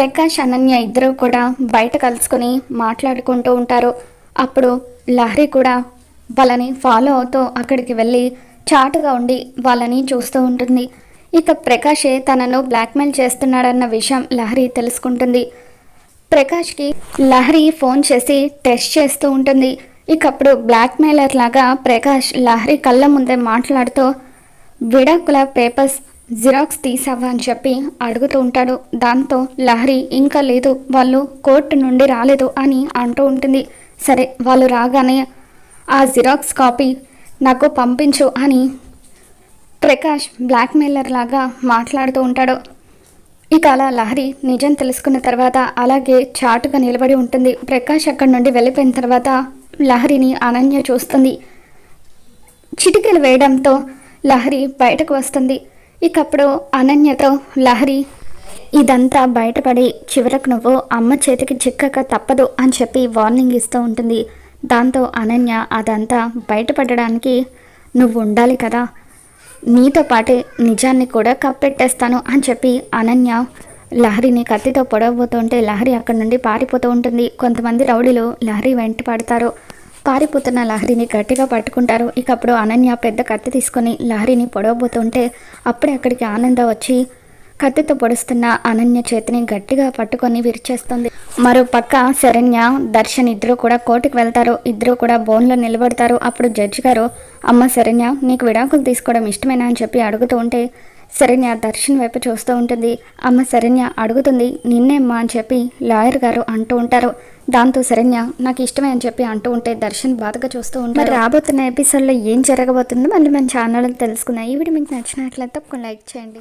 ప్రకాష్ అనన్య ఇద్దరూ కూడా బయట కలుసుకొని మాట్లాడుకుంటూ ఉంటారు. అప్పుడు లహరి కూడా వాళ్ళని ఫాలో అవుతూ అక్కడికి వెళ్ళి చాటుగా ఉండి వాళ్ళని చూస్తూ ఉంటుంది. ఇక ప్రకాషే తనను బ్లాక్మెయిల్ చేస్తున్నాడన్న విషయం లహరి తెలుసుకుంటుంది. ప్రకాష్కి లహరి ఫోన్ చేసి టెస్ట్ చేస్తూ ఉంటుంది. ఇక అప్పుడు బ్లాక్మెయిలర్ లాగా ప్రకాష్ లహరి కళ్ళ ముందే మాట్లాడుతూ విడాకుల పేపర్స్ జిరాక్స్ తీసావా అని చెప్పి అడుగుతూ ఉంటాడు. దాంతో లహరి ఇంకా లేదు వాళ్ళు కోర్టు నుండి రాలేదు అని అంటూ ఉంటుంది. సరే వాళ్ళు రాగానే ఆ జిరాక్స్ కాపీ నాకు పంపించు అని ప్రకాష్ బ్లాక్మెయిలర్ లాగా మాట్లాడుతూ ఉంటాడు. ఇక అలా లహరి నిజం తెలుసుకున్న తర్వాత అలాగే చాటుగా నిలబడి ఉంటుంది. ప్రకాష్ అక్కడి నుండి వెళ్ళిపోయిన తర్వాత లహరిని అనన్య చూస్తుంది. చిటికలు వేయడంతో లహరి బయటకు వస్తుంది. ఇకప్పుడు అనన్యతో లహరి ఇదంతా బయటపడి చివరకు నువ్వు అమ్మ చేతికి చిక్కక తప్పదు అని చెప్పి వార్నింగ్ ఇస్తూ ఉంటుంది. దాంతో అనన్య అదంతా బయటపడడానికి నువ్వు ఉండాలి కదా. నీతో పాటే నిజాన్ని కూడా కప్పెట్టేస్తాను అని చెప్పి అనన్య లహరిని కత్తితో పొడవబోతుంటే లహరి అక్కడి నుండి పారిపోతూ ఉంటుంది. కొంతమంది రౌడీలు లహరి వెంట పడతారు. పారిపోతున్న లహరిని గట్టిగా పట్టుకుంటారు. ఇక అప్పుడు అనన్య పెద్ద కత్తి తీసుకొని లహరిని పొడవబోతుంటే అప్పుడే అక్కడికి ఆనంద వచ్చి కత్తితో పొడుస్తున్న అనన్య చేతిని గట్టిగా పట్టుకొని విరిచేస్తుంది. మరో పక్క శరణ్య దర్శన్ ఇద్దరు కూడా కోర్టుకు వెళ్తారు. ఇద్దరు కూడా బోన్లో నిలబడతారు. అప్పుడు జడ్జి గారు అమ్మ శరణ్య నీకు విడాకులు తీసుకోవడం ఇష్టమేనా? అని చెప్పి అడుగుతూ ఉంటే శరణ్య దర్శన్ వైపు చూస్తూ ఉంటుంది. అమ్మ శరణ్య అడుగుతుంది నిన్నేమ్మా అని చెప్పి లాయర్ గారు అంటూ ఉంటారు. దాంతో శరణ్య నాకు ఇష్టమే అని చెప్పి అంటూ ఉంటే దర్శన్ బాధగా చూస్తూ ఉంటారు. రాబోతున్న ఎపిసోడ్లో ఏం జరగబోతుందో మళ్ళీ మన ఛానల్ తెలుసుకుందాం. ఈ వీడియో మీకు నచ్చినట్లయితే ఒక లైక్ చేయండి.